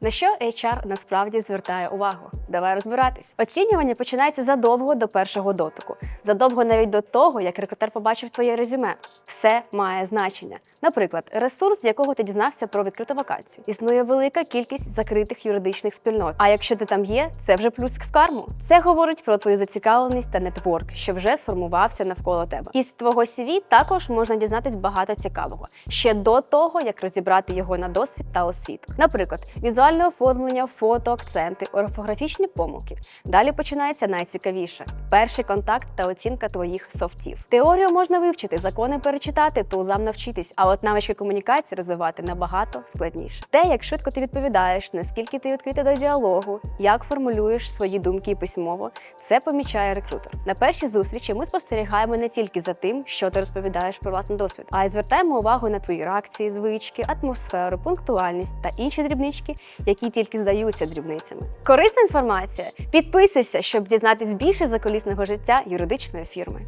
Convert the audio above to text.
На що HR насправді звертає увагу? Давай розбиратись. Оцінювання починається задовго до першого дотику, задовго навіть до того, як рекрутер побачив твоє резюме. Все має значення. Наприклад, ресурс, з якого ти дізнався про відкриту вакансію. Існує велика кількість закритих юридичних спільнот. А якщо ти там є, це вже плюс в карму. Це говорить про твою зацікавленість та нетворк, що вже сформувався навколо тебе. Із твого CV також можна дізнатись багато цікавого ще до того, як розібрати його на досвід та освіту. Наприклад, візуальне оформлення, фото, акценти, орфографічні помилки. Далі починається найцікавіше: перший контакт та оцінка твоїх софтів. Теорію можна вивчити, закони перечитати, тулзам навчитись, а от навички комунікації розвивати набагато складніше. Те, як швидко ти відповідаєш, наскільки ти відкрита до діалогу, як формулюєш свої думки письмово, це помічає рекрутер. На першій зустрічі ми спостерігаємо не тільки за тим, що ти розповідаєш про власний досвід, а й звертаємо увагу на твої реакції, звички, атмосферу, пунктуальність та інші дрібнички, які тільки здаються дрібницями. Корисна інформація. Підписуйся, щоб дізнатись більше за колісного життя юридичної фірми.